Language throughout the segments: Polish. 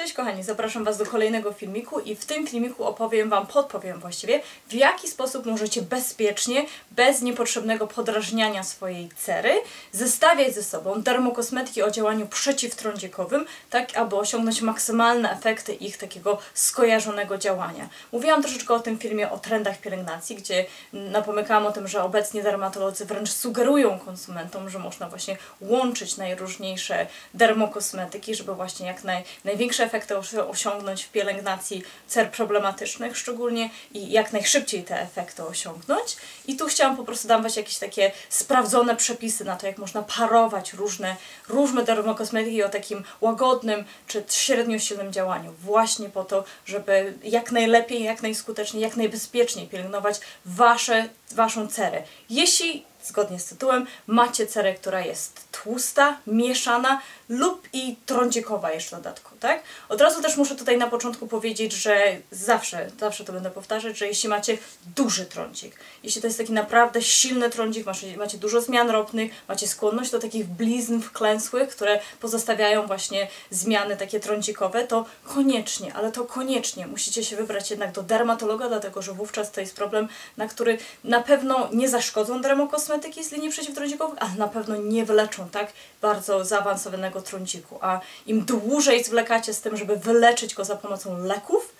Cześć kochani, zapraszam Was do kolejnego filmiku i w tym filmiku opowiem Wam, podpowiem właściwie, w jaki sposób możecie bezpiecznie, bez niepotrzebnego podrażniania swojej cery, zestawiać ze sobą dermokosmetyki o działaniu przeciwtrądzikowym, tak aby osiągnąć maksymalne efekty ich takiego skojarzonego działania. Mówiłam troszeczkę o tym filmie o trendach pielęgnacji, gdzie napomykałam o tym, że obecnie dermatolodzy wręcz sugerują konsumentom, że można właśnie łączyć najróżniejsze dermokosmetyki, żeby właśnie jak naj, największe efekty osiągnąć w pielęgnacji cer problematycznych szczególnie i jak najszybciej te efekty osiągnąć. I tu chciałam po prostu dawać jakieś takie sprawdzone przepisy na to, jak można parować różne, różne dermokosmetyki o takim łagodnym czy średnio silnym działaniu. Właśnie po to, żeby jak najlepiej, jak najskuteczniej, jak najbezpieczniej pielęgnować wasze, waszą cerę. Jeśli zgodnie z tytułem, macie cerę, która jest tłusta, mieszana lub i trądzikowa jeszcze w dodatku, tak? Od razu też muszę tutaj na początku powiedzieć, że zawsze, zawsze to będę powtarzać, że jeśli macie duży trądzik, jeśli to jest taki naprawdę silny trądzik, macie, macie dużo zmian ropnych, macie skłonność do takich blizn wklęsłych, które pozostawiają właśnie zmiany takie trądzikowe, to koniecznie, ale to koniecznie musicie się wybrać jednak do dermatologa, dlatego że wówczas to jest problem, na który na pewno nie zaszkodzą dermokosmetyki z linii przeciwtrądzikowych, ale na pewno nie wyleczą tak bardzo zaawansowanego trądziku. A im dłużej zwlekacie z tym, żeby wyleczyć go za pomocą leków,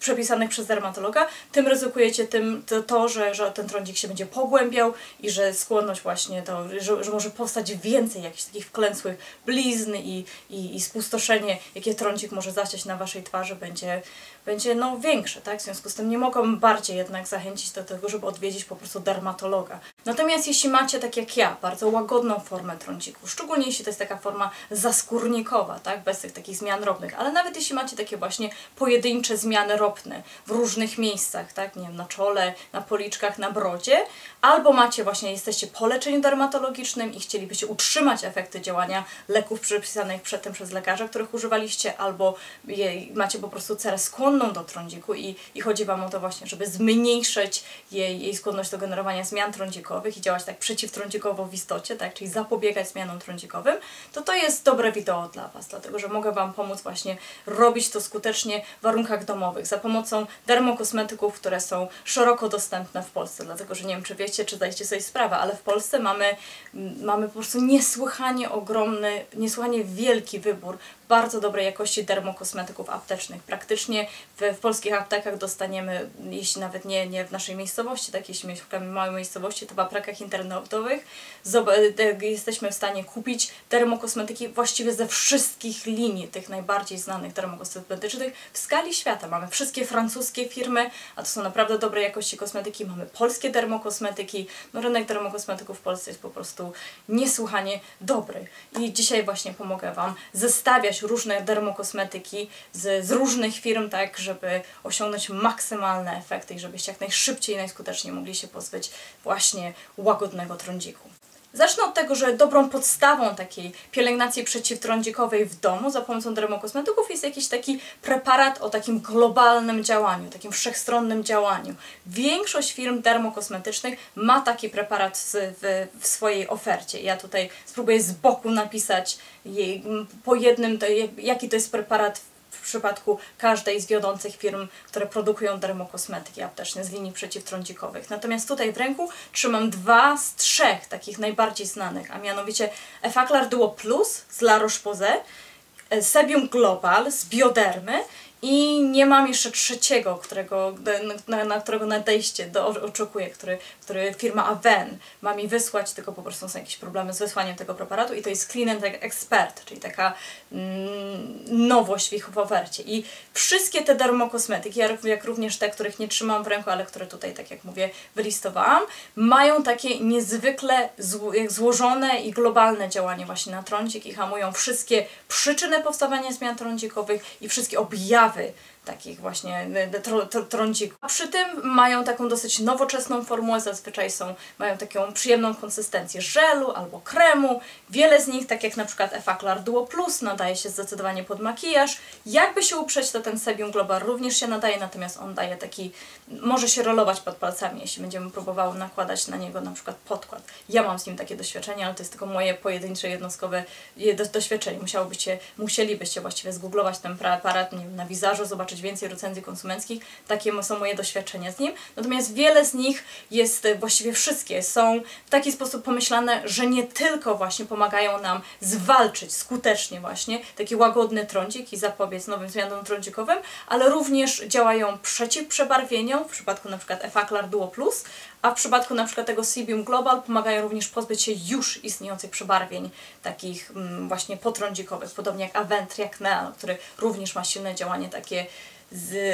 przepisanych przez dermatologa, tym ryzykujecie tym, to, to że, że ten trądzik się będzie pogłębiał i że skłonność właśnie do, że, że może powstać więcej jakichś takich wklęsłych blizn i, i, i spustoszenie, jakie trądzik może zasiać na waszej twarzy będzie, będzie no, większe, tak? W związku z tym nie mogą bardziej jednak zachęcić do tego, żeby odwiedzić po prostu dermatologa. Natomiast jeśli macie, tak jak ja, bardzo łagodną formę trądziku, szczególnie jeśli to jest taka forma zaskórnikowa, tak? Bez tych takich zmian ropnych, ale nawet jeśli macie takie właśnie pojedyncze zmiany ropne w różnych miejscach, tak, nie wiem, na czole, na policzkach, na brodzie, albo macie właśnie, jesteście po leczeniu dermatologicznym i chcielibyście utrzymać efekty działania leków przepisanych przedtem przez lekarza, których używaliście, albo je, macie po prostu cerę skłonną do trądziku i, i chodzi Wam o to właśnie, żeby zmniejszyć jej, jej skłonność do generowania zmian trądzikowych i działać tak przeciwtrądzikowo w istocie, tak, czyli zapobiegać zmianom trądzikowym, to to jest dobre wideo dla Was, dlatego że mogę Wam pomóc właśnie robić to skutecznie w warunkach domowych, za pomocą dermokosmetyków, które są szeroko dostępne w Polsce. Dlatego, że nie wiem, czy wiecie, czy zdajecie sobie sprawę, ale w Polsce mamy, mamy po prostu niesłychanie ogromny, niesłychanie wielki wybór bardzo dobrej jakości dermokosmetyków aptecznych. Praktycznie w, w polskich aptekach dostaniemy, jeśli nawet nie, nie w naszej miejscowości, tak jeśli mieszkamy w małej miejscowości, to w aptekach internetowych jesteśmy w stanie kupić dermokosmetyki właściwie ze wszystkich linii tych najbardziej znanych dermokosmetycznych w skali świata. Mamy wszystkie francuskie firmy, a to są naprawdę dobrej jakości kosmetyki, mamy polskie dermokosmetyki, no rynek dermokosmetyków w Polsce jest po prostu niesłychanie dobry. I dzisiaj właśnie pomogę Wam zestawiać różne dermokosmetyki z, z różnych firm, tak, żeby osiągnąć maksymalne efekty i żebyście jak najszybciej i najskuteczniej mogli się pozbyć właśnie łagodnego trądziku. Zacznę od tego, że dobrą podstawą takiej pielęgnacji przeciwtrądzikowej w domu za pomocą dermokosmetyków jest jakiś taki preparat o takim globalnym działaniu, takim wszechstronnym działaniu. Większość firm dermokosmetycznych ma taki preparat w, w swojej ofercie. Ja tutaj spróbuję z boku napisać jej, po jednym, to, jaki to jest preparat przypadku każdej z wiodących firm, które produkują dermokosmetyki apteczne z linii przeciwtrądzikowych. Natomiast tutaj w ręku trzymam dwa z trzech takich najbardziej znanych, a mianowicie Effaclar Duo Plus z La Roche-Posay, Sebium Global z Biodermy i nie mam jeszcze trzeciego, którego, na, na którego nadejście do, oczekuję, który, który firma Aven ma mi wysłać, tylko po prostu są jakieś problemy z wysłaniem tego preparatu i to jest Clean and Expert, czyli taka mm, nowość w ich ofercie. I wszystkie te dermokosmetyki, jak również te, których nie trzymam w ręku, ale które tutaj, tak jak mówię, wylistowałam, mają takie niezwykle zło złożone i globalne działanie właśnie na trądzik i hamują wszystkie przyczyny powstawania zmian trądzikowych i wszystkie objawy profit. Takich właśnie y, tro, tro, trądzików. A przy tym mają taką dosyć nowoczesną formułę, zazwyczaj są, mają taką przyjemną konsystencję żelu albo kremu. Wiele z nich, tak jak na przykład Effaclar Duo Plus, nadaje się zdecydowanie pod makijaż. Jakby się uprzeć, to ten Sebium Global również się nadaje, natomiast on daje taki, może się rolować pod palcami, jeśli będziemy próbowały nakładać na niego na przykład podkład. Ja mam z nim takie doświadczenie, ale to jest tylko moje pojedyncze, jednostkowe doświadczenie. Musiałobyście, musielibyście właściwie zgooglować ten wiem, na wizerze, zobaczyć więcej recenzji konsumenckich. Takie są moje doświadczenia z nim. Natomiast wiele z nich jest, e, właściwie wszystkie, są w taki sposób pomyślane, że nie tylko właśnie pomagają nam zwalczyć skutecznie właśnie taki łagodny trądzik i zapobiec nowym zmianom trądzikowym, ale również działają przeciw przebarwieniom, w przypadku na przykład Effaclar Duo Plus, a w przypadku przykład tego Sibium Global pomagają również pozbyć się już istniejących przebarwień, takich mm, właśnie potrądzikowych, podobnie jak Avent, jak Neo, który również ma silne działanie takie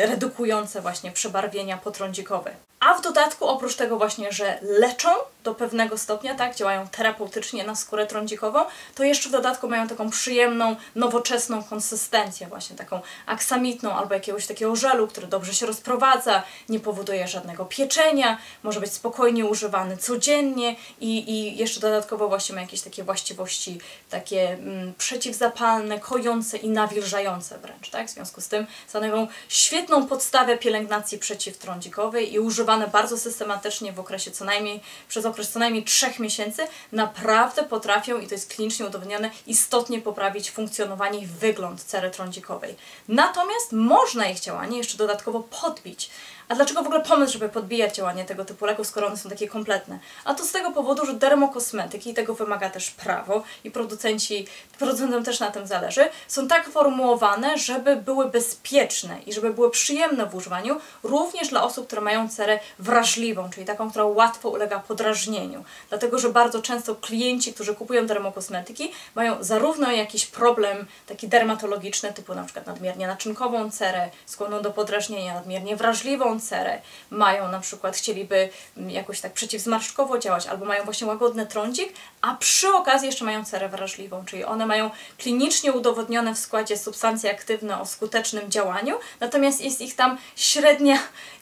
redukujące właśnie przebarwienia potrądzikowe. A w dodatku, oprócz tego właśnie, że leczą do pewnego stopnia, tak, działają terapeutycznie na skórę trądzikową, to jeszcze w dodatku mają taką przyjemną, nowoczesną konsystencję, właśnie taką aksamitną albo jakiegoś takiego żelu, który dobrze się rozprowadza, nie powoduje żadnego pieczenia, może być spokojnie używany codziennie i, i jeszcze dodatkowo właśnie ma jakieś takie właściwości takie mm, przeciwzapalne, kojące i nawilżające wręcz, tak, w związku z tym stanowią świetną podstawę pielęgnacji przeciwtrądzikowej i używają używane bardzo systematycznie w okresie co najmniej, przez okres co najmniej 3 miesięcy, naprawdę potrafią, i to jest klinicznie udowodnione, istotnie poprawić funkcjonowanie i wygląd cery trądzikowej. Natomiast można ich działanie jeszcze dodatkowo podbić. A dlaczego w ogóle pomysł, żeby podbijać działanie tego typu leków, skoro one są takie kompletne? A to z tego powodu, że dermokosmetyki, i tego wymaga też prawo i producenci, producentom też na tym zależy, są tak formułowane, żeby były bezpieczne i żeby były przyjemne w używaniu, również dla osób, które mają cerę wrażliwą, czyli taką, która łatwo ulega podrażnieniu. Dlatego, że bardzo często klienci, którzy kupują dermokosmetyki, mają zarówno jakiś problem taki dermatologiczny, typu na przykład nadmiernie naczynkową cerę, skłonną do podrażnienia, nadmiernie wrażliwą cerę, mają na przykład, chcieliby jakoś tak przeciwzmarszczkowo działać, albo mają właśnie łagodny trądzik, a przy okazji jeszcze mają cerę wrażliwą, czyli one mają klinicznie udowodnione w składzie substancje aktywne o skutecznym działaniu, natomiast jest ich tam średnia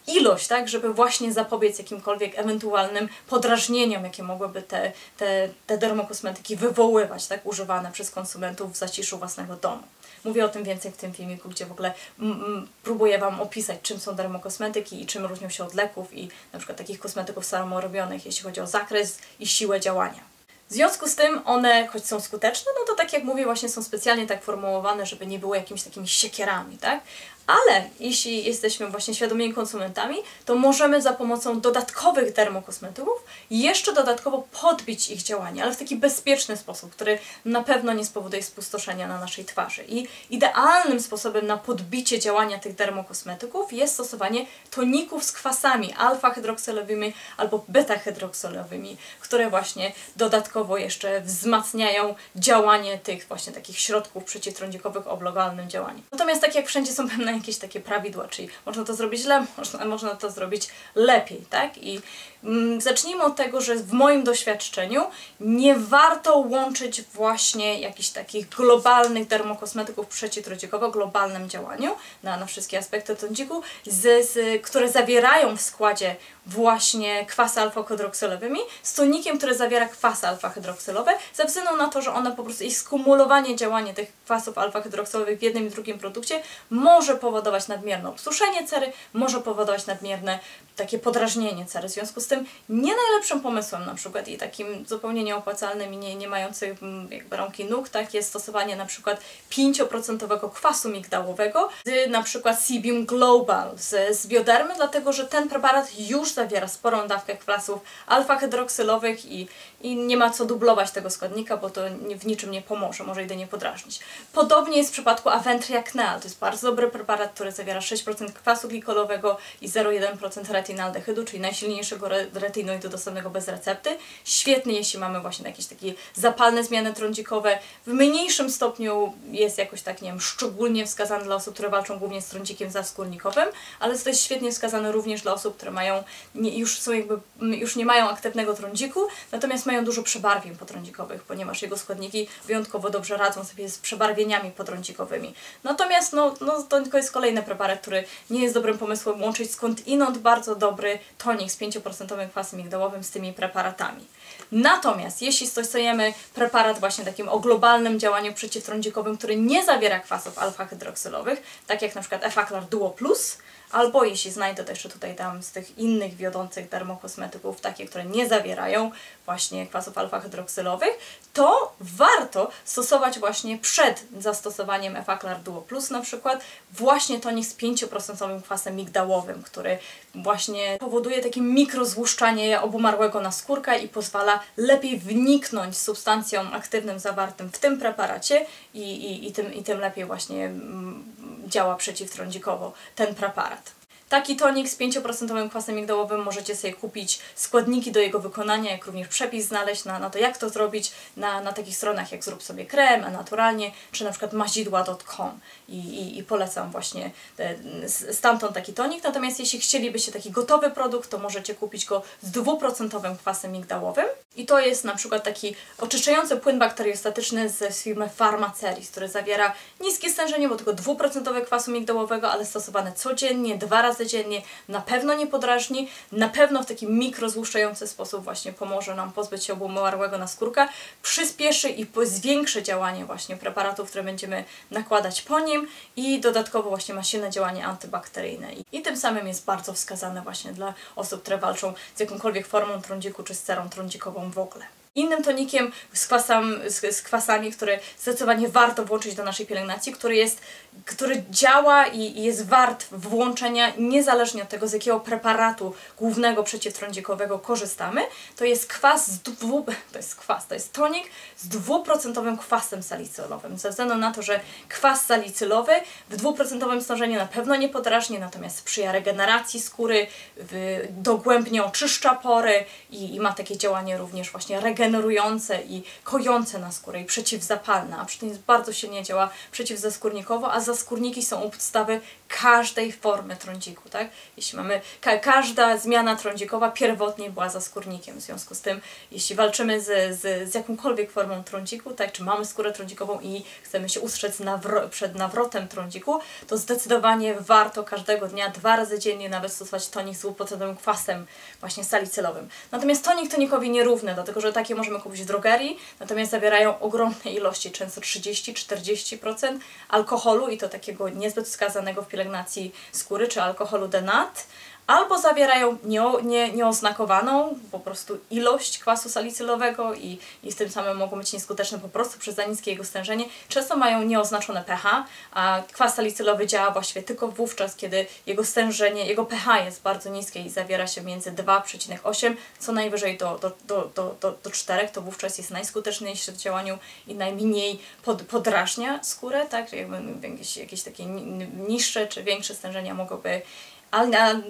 ilość, tak, żeby właśnie zapobiec jakimkolwiek ewentualnym podrażnieniom, jakie mogłyby te, te, te dermokosmetyki wywoływać, tak, używane przez konsumentów w zaciszu własnego domu. Mówię o tym więcej w tym filmiku, gdzie w ogóle próbuję Wam opisać, czym są dermokosmetyki i czym różnią się od leków i na przykład takich kosmetyków samorobionych, jeśli chodzi o zakres i siłę działania. W związku z tym one, choć są skuteczne, no to tak jak mówię, właśnie są specjalnie tak formułowane, żeby nie były jakimiś takimi siekierami, tak? Ale jeśli jesteśmy właśnie świadomymi konsumentami, to możemy za pomocą dodatkowych dermokosmetyków jeszcze dodatkowo podbić ich działanie, ale w taki bezpieczny sposób, który na pewno nie spowoduje spustoszenia na naszej twarzy. I idealnym sposobem na podbicie działania tych dermokosmetyków jest stosowanie toników z kwasami alfa-hydroksylowymi albo beta-hydroksylowymi, które właśnie dodatkowo jeszcze wzmacniają działanie tych właśnie takich środków przeciwtrądzikowych o globalnym działaniu. Natomiast tak jak wszędzie są pewne jakieś takie prawidła, czyli można to zrobić źle, można, można to zrobić lepiej, tak? I zacznijmy od tego, że w moim doświadczeniu nie warto łączyć właśnie jakichś takich globalnych dermokosmetyków przeciwtrądzikowo, globalnym działaniu na, na wszystkie aspekty trądziku, z, z, które zawierają w składzie właśnie kwasy alfa-hydroksylowymi z tonikiem, który zawiera kwasy alfa-hydroksylowe, ze względu na to, że one po prostu, ich skumulowanie działania tych kwasów alfa-hydroksylowych w jednym i drugim produkcie może powodować nadmierne obsuszenie cery, może powodować nadmierne takie podrażnienie cery. W związku z tym nie najlepszym pomysłem na przykład i takim zupełnie nieopłacalnym i nie, nie mającym mm, jakby rąk i nóg, tak, jest stosowanie na przykład 5% kwasu migdałowego z na przykład Sibium Global z, z biodermy, dlatego że ten preparat już zawiera sporą dawkę kwasów alfa-hydroksylowych i, i nie ma co dublować tego składnika, bo to w niczym nie pomoże, może jedynie podrażnić. Podobnie jest w przypadku Aventria-Knel, to jest bardzo dobry preparat, który zawiera 6% kwasu glikolowego i 0,1% retinaldehydu, czyli najsilniejszego retinoidu dostępnego bez recepty. Świetny, jeśli mamy właśnie jakieś takie zapalne zmiany trądzikowe. W mniejszym stopniu jest jakoś tak, nie wiem, szczególnie wskazany dla osób, które walczą głównie z trądzikiem zaskórnikowym, ale to jest świetnie wskazane również dla osób, które mają, nie, już są jakby, już nie mają aktywnego trądziku, natomiast mają mają dużo przebarwień potrądzikowych, ponieważ jego składniki wyjątkowo dobrze radzą sobie z przebarwieniami potrądzikowymi. Natomiast no, no, to jest kolejny preparat, który nie jest dobrym pomysłem łączyć skądinąd bardzo dobry tonik z 5% kwasem migdałowym z tymi preparatami. Natomiast jeśli stosujemy preparat właśnie takim o globalnym działaniu przeciwtrądzikowym, który nie zawiera kwasów alfa-hydroksylowych, tak jak na przykład Effaclar Duo Plus, albo jeśli znajdę to jeszcze tutaj dam z tych innych wiodących dermokosmetyków, takie, które nie zawierają właśnie kwasów alfa-hydroksylowych, to warto stosować właśnie przed zastosowaniem Effaclar Duo Plus na przykład. Właśnie tonik z 5% kwasem migdałowym, który właśnie powoduje takie mikrozłuszczanie obumarłego naskórka i pozwala lepiej wniknąć z substancją aktywnym zawartym w tym preparacie i, i, i, tym, i tym lepiej właśnie mm, działa przeciwtrądzikowo ten preparat. Taki tonik z 5% kwasem migdałowym możecie sobie kupić. Składniki do jego wykonania, jak również przepis znaleźć na, na to, jak to zrobić na, na takich stronach jak Zrób sobie krem, a naturalnie, czy na przykład mazidła.com I, i, i polecam właśnie te, stamtąd taki tonik. Natomiast jeśli chcielibyście taki gotowy produkt, to możecie kupić go z dwuprocentowym kwasem migdałowym. I to jest na przykład taki oczyszczający płyn bakteriostatyczny z firmy Pharmaceris, który zawiera niskie stężenie, bo tylko dwuprocentowe kwasu migdałowego, ale stosowane codziennie, dwa razy razy dziennie, na pewno nie podrażni, na pewno w taki mikrozłuszczający sposób właśnie pomoże nam pozbyć się obumarłego na skórkę, przyspieszy i zwiększy działanie właśnie preparatów, które będziemy nakładać po nim i dodatkowo właśnie ma silne działanie antybakteryjne. I tym samym jest bardzo wskazane właśnie dla osób, które walczą z jakąkolwiek formą trądziku czy z cerą trądzikową w ogóle. Innym tonikiem z, kwasam, z, z, kwasami, który zdecydowanie warto włączyć do naszej pielęgnacji, który, jest, który działa i, i jest wart włączenia niezależnie od tego, z jakiego preparatu głównego przeciwtrądzikowego korzystamy, to jest kwas z dwu, to jest kwas, to jest tonik z dwuprocentowym kwasem salicylowym. Ze względu na to, że kwas salicylowy w dwuprocentowym stężeniu na pewno nie podrażni, natomiast sprzyja regeneracji skóry, w, dogłębnie oczyszcza pory i, i ma takie działanie również właśnie regeneracyjne regenerujące i kojące na skórę i przeciwzapalne, a przy tym bardzo silnie działa przeciwzaskórnikowo, a zaskórniki są u podstawy każdej formy trądziku, tak? Jeśli mamy, ka każda zmiana trądzikowa pierwotnie była zaskórnikiem, w związku z tym, jeśli walczymy z, z, z jakąkolwiek formą trądziku, tak, czy mamy skórę trądzikową i chcemy się ustrzec nawro przed nawrotem trądziku, to zdecydowanie warto każdego dnia, dwa razy dziennie nawet stosować tonik z dwuprocentowym kwasem właśnie salicylowym. Natomiast tonik tonikowi nierówny, dlatego że takie możemy kupić w drogerii, natomiast zawierają ogromne ilości, często 30-40% alkoholu i to takiego niezbyt wskazanego w pielęgnacji skóry, czy alkoholu denat, albo zawierają nie, nie, nieoznakowaną po prostu ilość kwasu salicylowego i, i w tym samym mogą być nieskuteczne po prostu przez za niskie jego stężenie. Często mają nieoznaczone pH, a kwas salicylowy działa właściwie tylko wówczas, kiedy jego stężenie, jego pH jest bardzo niskie i zawiera się między 2,8 co najwyżej do, do, do, do, do, do 4, to wówczas jest najskuteczniejszy w działaniu i najmniej pod, podrażnia skórę, tak? Jakby jakieś, jakieś takie niższe czy większe stężenia mogłyby ale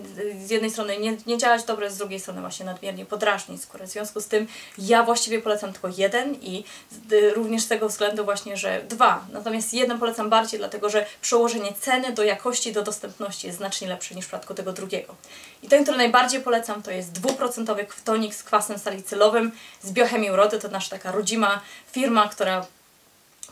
z jednej strony nie, nie działać dobre, z drugiej strony właśnie nadmiernie podrażnić skórę. W związku z tym ja właściwie polecam tylko jeden i również z tego względu właśnie, że dwa. Natomiast jeden polecam bardziej, dlatego że przełożenie ceny do jakości, do dostępności jest znacznie lepsze niż w przypadku tego drugiego. I ten, który najbardziej polecam, to jest dwuprocentowy tonik z kwasem salicylowym z biochemii urody. To nasza taka rodzima firma, która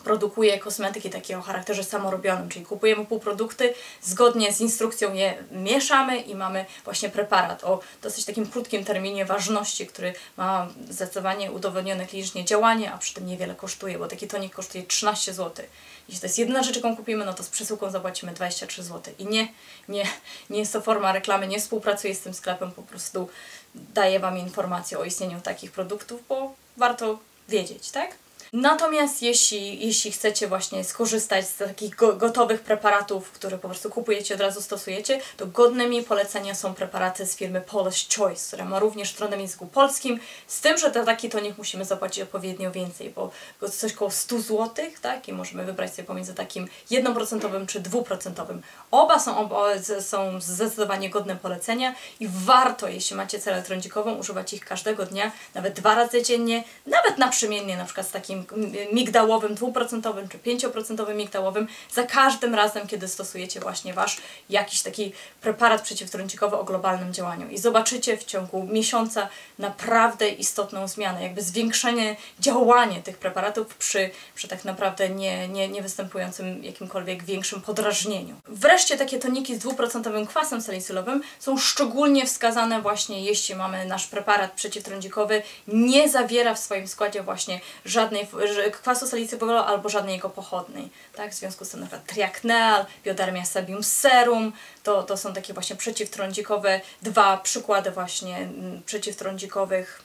produkuje kosmetyki takie o charakterze samorobionym, czyli kupujemy półprodukty, zgodnie z instrukcją je mieszamy i mamy właśnie preparat o dosyć takim krótkim terminie ważności, który ma zdecydowanie udowodnione klinicznie działanie, a przy tym niewiele kosztuje, bo taki tonik kosztuje 13 zł. Jeśli to jest jedyna rzecz, jaką kupimy, no to z przesyłką zapłacimy 23 zł. I nie, nie, nie jest to forma reklamy, nie współpracuję z tym sklepem, po prostu daję Wam informację o istnieniu takich produktów, bo warto wiedzieć, tak? Natomiast jeśli, jeśli chcecie właśnie skorzystać z takich go, gotowych preparatów, które po prostu kupujecie, od razu stosujecie, to godnymi polecenia są preparaty z firmy Polish Choice, która ma również stronę w języku polskim, z tym, że za taki tonik musimy zapłacić odpowiednio więcej, bo coś około 100 zł, tak? I możemy wybrać sobie pomiędzy takim 1% czy 2%. Oba są, oba są zdecydowanie godne polecenia i warto, jeśli macie celę trądzikową, używać ich każdego dnia, nawet dwa razy dziennie, nawet naprzemiennie, na przykład z takim migdałowym, dwuprocentowym czy pięcioprocentowym migdałowym za każdym razem, kiedy stosujecie właśnie Wasz jakiś taki preparat przeciwtrądzikowy o globalnym działaniu. I zobaczycie w ciągu miesiąca naprawdę istotną zmianę, jakby zwiększenie działania tych preparatów przy, przy tak naprawdę nie, nie, nie występującym jakimkolwiek większym podrażnieniu. Wreszcie takie toniki z dwuprocentowym kwasem salicylowym są szczególnie wskazane właśnie jeśli mamy nasz preparat przeciwtrądzikowy, nie zawiera w swoim składzie właśnie żadnej kwasu salicylowego albo żadnej jego pochodnej. Tak? W związku z tym na przykład triakneal, biodermia sabium serum, to, to są takie właśnie przeciwtrądzikowe, dwa przykłady właśnie mm, przeciwtrądzikowych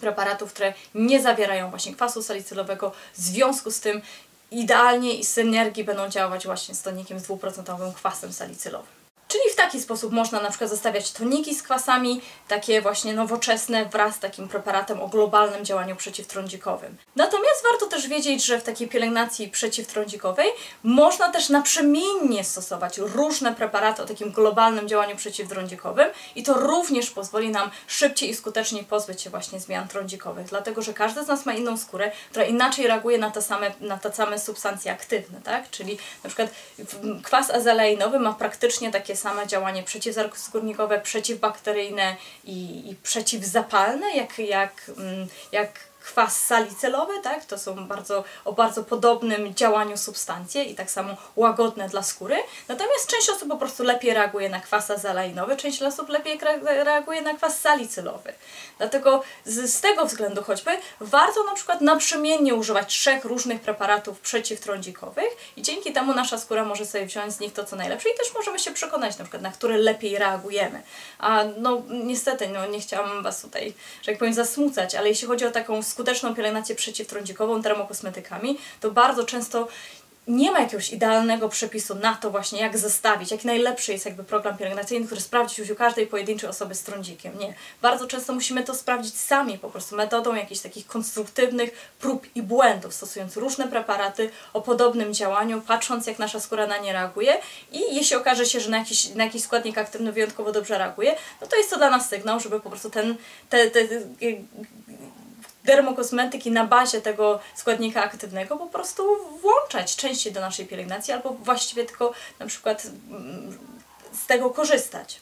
preparatów, które nie zawierają właśnie kwasu salicylowego. W związku z tym idealnie i synergii będą działać właśnie z tonikiem z dwuprocentowym kwasem salicylowym. Czyli w taki sposób można na przykład zestawiać toniki z kwasami, takie właśnie nowoczesne wraz z takim preparatem o globalnym działaniu przeciwtrądzikowym. Natomiast warto też wiedzieć, że w takiej pielęgnacji przeciwtrądzikowej można też naprzemiennie stosować różne preparaty o takim globalnym działaniu przeciwtrądzikowym i to również pozwoli nam szybciej i skuteczniej pozbyć się właśnie zmian trądzikowych, dlatego że każdy z nas ma inną skórę, która inaczej reaguje na te same, na te same substancje aktywne, tak? Czyli na przykład kwas azaleinowy ma praktycznie takie same działanie przeciwskórnikowe, przeciwbakteryjne i, i przeciwzapalne, jak, jak, mm, jak kwas salicylowy, tak? To są bardzo, o bardzo podobnym działaniu substancje i tak samo łagodne dla skóry. Natomiast część osób po prostu lepiej reaguje na kwas azalainowy, część osób lepiej reaguje na kwas salicylowy. Dlatego z, z tego względu choćby warto na przykład naprzemiennie używać trzech różnych preparatów przeciwtrądzikowych i dzięki temu nasza skóra może sobie wziąć z nich to, co najlepsze i też możemy się przekonać na przykład, na które lepiej reagujemy. A no niestety, no nie chciałam Was tutaj, że jak powiem, zasmucać, ale jeśli chodzi o taką skuteczną pielęgnację przeciwtrądzikową termokosmetykami, to bardzo często nie ma jakiegoś idealnego przepisu na to właśnie, jak zestawić, jaki najlepszy jest jakby program pielęgnacyjny, który sprawdzić u każdej pojedynczej osoby z trądzikiem. Nie. Bardzo często musimy to sprawdzić sami, po prostu metodą jakichś takich konstruktywnych prób i błędów, stosując różne preparaty o podobnym działaniu, patrząc jak nasza skóra na nie reaguje i jeśli okaże się, że na jakiś, na jakiś składnik aktywny wyjątkowo dobrze reaguje, no to jest to dla nas sygnał, żeby po prostu ten, te, te, te dermokosmetyki na bazie tego składnika aktywnego po prostu włączać częściej do naszej pielęgnacji albo właściwie tylko na przykład mm, z tego korzystać.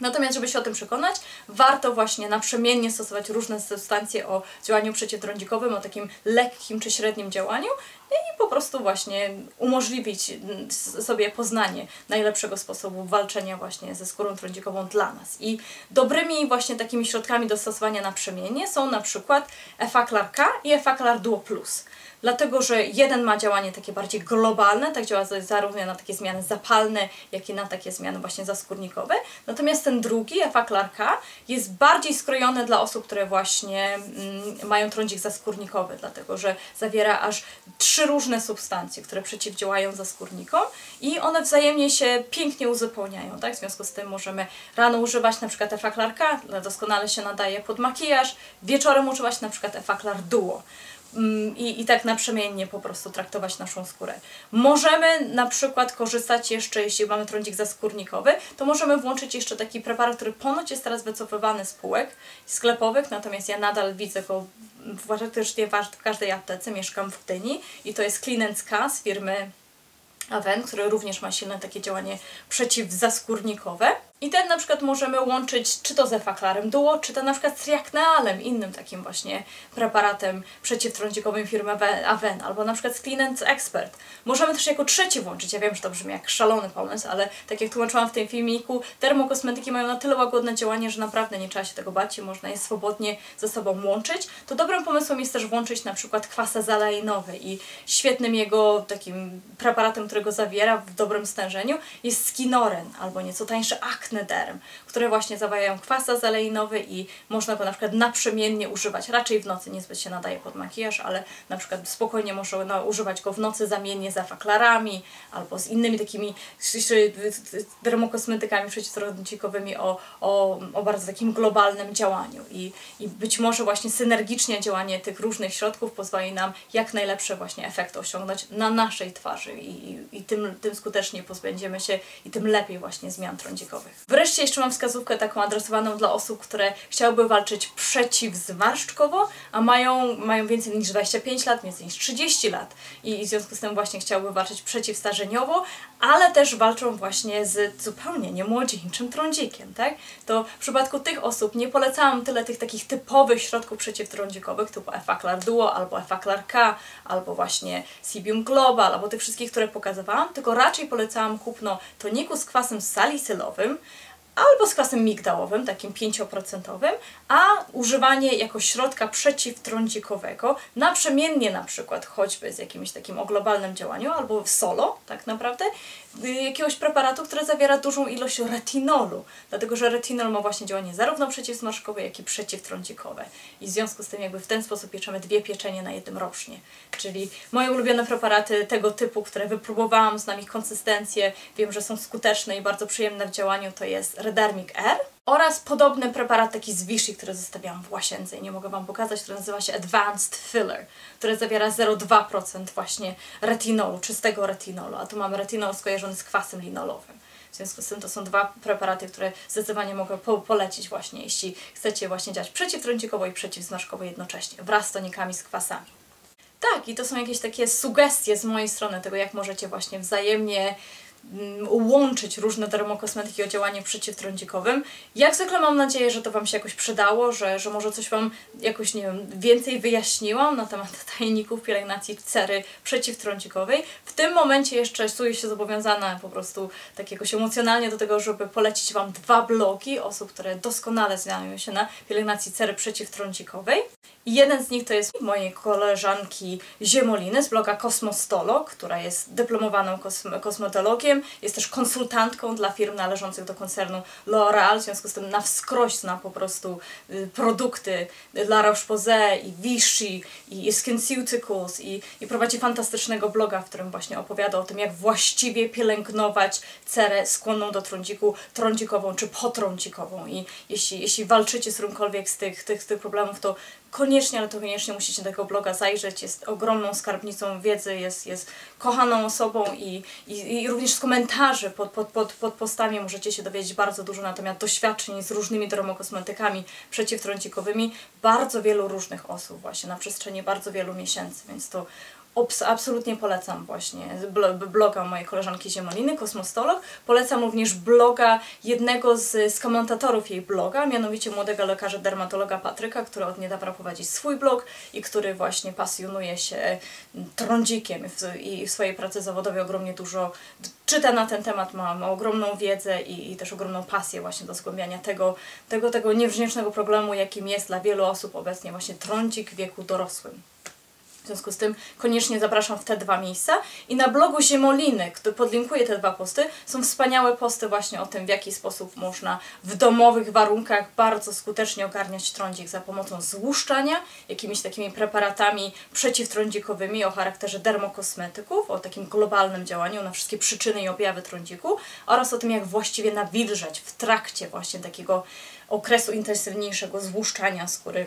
Natomiast, żeby się o tym przekonać, warto właśnie naprzemiennie stosować różne substancje o działaniu przeciwtrądzikowym, o takim lekkim czy średnim działaniu i po prostu właśnie umożliwić sobie poznanie najlepszego sposobu walczenia właśnie ze skórą trądzikową dla nas. I dobrymi właśnie takimi środkami do stosowania naprzemiennie są na przykład Efaklar K i Efaklar Duo Plus dlatego że jeden ma działanie takie bardziej globalne, tak działa zarówno na takie zmiany zapalne, jak i na takie zmiany właśnie zaskórnikowe, natomiast ten drugi, efaklarka, jest bardziej skrojony dla osób, które właśnie mm, mają trądzik zaskórnikowy, dlatego że zawiera aż trzy różne substancje, które przeciwdziałają zaskórnikom i one wzajemnie się pięknie uzupełniają, tak? W związku z tym możemy rano używać na przykład efaklarka, doskonale się nadaje pod makijaż, wieczorem używać na przykład efaklar duo. Mm, i, i tak naprzemiennie po prostu traktować naszą skórę. Możemy na przykład korzystać jeszcze, jeśli mamy trądzik zaskórnikowy, to możemy włączyć jeszcze taki preparat, który ponoć jest teraz wycofywany z półek sklepowych, natomiast ja nadal widzę go praktycznie w każdej aptece, mieszkam w Gdyni i to jest Clean K z firmy Aven, który również ma silne takie działanie przeciwzaskórnikowe. I ten na przykład możemy łączyć czy to z efaklarem duo, czy to na przykład z triaknealem, innym takim właśnie preparatem przeciwtrądzikowym firmy Aven, albo na przykład z Clean Expert. Możemy też jako trzeci włączyć, ja wiem, że to brzmi jak szalony pomysł, ale tak jak tłumaczyłam w tym filmiku, termokosmetyki mają na tyle łagodne działanie, że naprawdę nie trzeba się tego bać i można je swobodnie ze sobą łączyć. To dobrym pomysłem jest też włączyć na przykład kwas azalainowy i świetnym jego takim preparatem, którego zawiera w dobrym stężeniu jest skinoren, albo nieco tańszy akt Nederm, które właśnie zawierają kwas azaleinowy i można go na przykład naprzemiennie używać. Raczej w nocy niezbyt się nadaje pod makijaż, ale na przykład spokojnie można no, używać go w nocy zamiennie z afaklarami albo z innymi takimi dermokosmetykami przeciwtrądzikowymi o, o, o bardzo takim globalnym działaniu. I, I być może właśnie synergicznie działanie tych różnych środków pozwoli nam jak najlepsze właśnie efekty osiągnąć na naszej twarzy i, i, i tym, tym skutecznie pozbędziemy się i tym lepiej właśnie zmian trądzikowych. Wreszcie jeszcze mam wskazówkę taką adresowaną dla osób, które chciałyby walczyć przeciwzmarszczkowo, a mają, mają więcej niż 25 lat, więcej niż 30 lat i, w związku z tym właśnie chciałyby walczyć przeciwstarzeniowo, ale też walczą właśnie z zupełnie niemłodzieńczym trądzikiem, tak? To w przypadku tych osób nie polecałam tyle tych takich typowych środków przeciwtrądzikowych typu Efaclar Duo albo Efaclar K albo właśnie Sibium Global albo tych wszystkich, które pokazywałam, tylko raczej polecałam kupno toniku z kwasem salicylowym, albo z kwasem migdałowym, takim 5%, a używanie jako środka przeciwtrądzikowego, naprzemiennie na przykład choćby z jakimś takim o globalnym działaniu, albo w solo, tak naprawdę, y, jakiegoś preparatu, który zawiera dużą ilość retinolu, dlatego że retinol ma właśnie działanie zarówno przeciwsmażkowe, jak i przeciwtrądzikowe. I w związku z tym jakby w ten sposób pieczemy dwie pieczenie na jednym rocznie. Czyli moje ulubione preparaty tego typu, które wypróbowałam, znam ich konsystencję, wiem, że są skuteczne i bardzo przyjemne w działaniu, to jest Redarmic R oraz podobny preparat taki z Vichy, który zostawiałam w łazience i nie mogę Wam pokazać, który nazywa się Advanced Filler, który zawiera 0,2% właśnie retinolu, czystego retinolu, a tu mamy retinol skojarzony z kwasem linolowym. W związku z tym to są dwa preparaty, które zdecydowanie mogę po polecić właśnie, jeśli chcecie właśnie działać przeciwtrądzikowo i przeciwzmarszkowo jednocześnie, wraz z tonikami z kwasami. Tak, i to są jakieś takie sugestie z mojej strony tego, jak możecie właśnie wzajemnie łączyć różne dermokosmetyki o działaniu przeciwtrądzikowym. Jak zwykle mam nadzieję, że to Wam się jakoś przydało, że, że może coś Wam jakoś, nie wiem, więcej wyjaśniłam na temat tajników pielęgnacji cery przeciwtrądzikowej. W tym momencie jeszcze czuję się zobowiązana po prostu tak jakoś emocjonalnie do tego, żeby polecić Wam dwa blogi osób, które doskonale znają się na pielęgnacji cery przeciwtrądzikowej. I jeden z nich to jest mojej koleżanki Ziemoliny z bloga Kosmostolo, która jest dyplomowaną kosm kosmetologiem, jest też konsultantką dla firm należących do koncernu L'Oreal, w związku z tym na wskroś zna po prostu y, produkty La Roche-Posay i Vichy i SkinCeuticals i, i prowadzi fantastycznego bloga, w którym właśnie opowiada o tym, jak właściwie pielęgnować cerę skłonną do trądziku, trądzikową czy potrądzikową. I jeśli, jeśli walczycie z którymkolwiek z tych, tych, tych problemów, to koniecznie, ale to koniecznie musicie tego bloga zajrzeć. Jest ogromną skarbnicą wiedzy, jest, jest kochaną osobą i, i, i również z komentarzy pod, pod, pod, pod postami możecie się dowiedzieć bardzo dużo na temat doświadczeń z różnymi dermokosmetykami przeciwtrądzikowymi bardzo wielu różnych osób właśnie na przestrzeni bardzo wielu miesięcy, więc to absolutnie polecam właśnie bloga mojej koleżanki Ziemoliny, Kosmostolog. Polecam również bloga jednego z, z komentatorów jej bloga, mianowicie młodego lekarza dermatologa Patryka, który od niedawna prowadzi swój blog i który właśnie pasjonuje się trądzikiem i w swojej pracy zawodowej ogromnie dużo czyta na ten temat, ma, ma ogromną wiedzę i, i, też ogromną pasję właśnie do zgłębiania tego, tego, tego niewdzięcznego problemu, jakim jest dla wielu osób obecnie właśnie trądzik w wieku dorosłym. W związku z tym koniecznie zapraszam w te dwa miejsca. I na blogu Ziemoliny, który podlinkuję te dwa posty, są wspaniałe posty właśnie o tym, w jaki sposób można w domowych warunkach bardzo skutecznie ogarniać trądzik za pomocą złuszczania, jakimiś takimi preparatami przeciwtrądzikowymi o charakterze dermokosmetyków, o takim globalnym działaniu na wszystkie przyczyny i objawy trądziku oraz o tym, jak właściwie nawilżać w trakcie właśnie takiego okresu intensywniejszego złuszczania skóry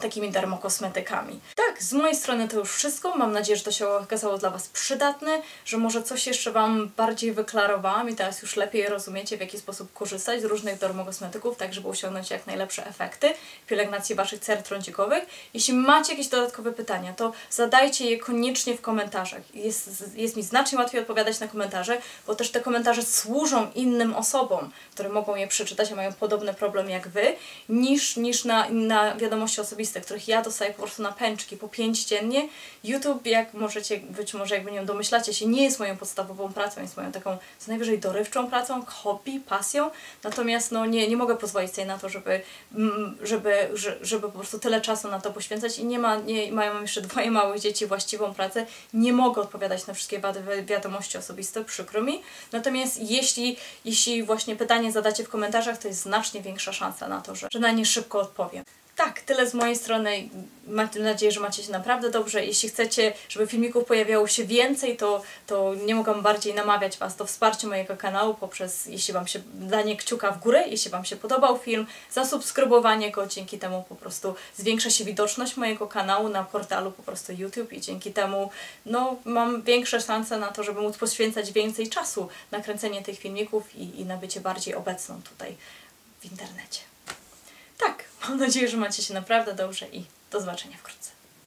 takimi dermokosmetykami. Tak, z mojej strony to już wszystko. Mam nadzieję, że to się okazało dla Was przydatne, że może coś jeszcze Wam bardziej wyklarowałam i teraz już lepiej rozumiecie, w jaki sposób korzystać z różnych dermokosmetyków, tak żeby osiągnąć jak najlepsze efekty pielęgnacji Waszych cer trądzikowych. Jeśli macie jakieś dodatkowe pytania, to zadajcie je koniecznie w komentarzach. Jest, jest mi znacznie łatwiej odpowiadać na komentarze, bo też te komentarze służą innym osobom, które mogą je przeczytać, a mają podobny problem jak Wy, niż, niż na, na wiadomości osobiste których ja dostaję po prostu na pęczki, po pięć dziennie. YouTube, jak możecie, być może jakby nie domyślacie się, nie jest moją podstawową pracą, jest moją taką co najwyżej dorywczą pracą, hobby, pasją, natomiast no nie, nie mogę pozwolić sobie na to, żeby, mm, żeby, żeby po prostu tyle czasu na to poświęcać i nie ma, nie, mają jeszcze dwoje małych dzieci, właściwą pracę, nie mogę odpowiadać na wszystkie wiadomości osobiste, przykro mi. Natomiast jeśli, jeśli właśnie pytanie zadacie w komentarzach, to jest znacznie większa szansa na to, że, że na nie szybko odpowiem. Tak, tyle z mojej strony. Mam nadzieję, że macie się naprawdę dobrze. Jeśli chcecie, żeby filmików pojawiało się więcej, to, to nie mogłam bardziej namawiać Was do wsparcia mojego kanału poprzez, jeśli Wam się danie kciuka w górę, jeśli Wam się podobał film, zasubskrybowanie go. Dzięki temu po prostu zwiększa się widoczność mojego kanału na portalu po prostu YouTube i dzięki temu no, mam większe szanse na to, żeby móc poświęcać więcej czasu na kręcenie tych filmików i, i na bycie bardziej obecną tutaj w internecie. Tak, mam nadzieję, że macie się naprawdę dobrze i do zobaczenia wkrótce.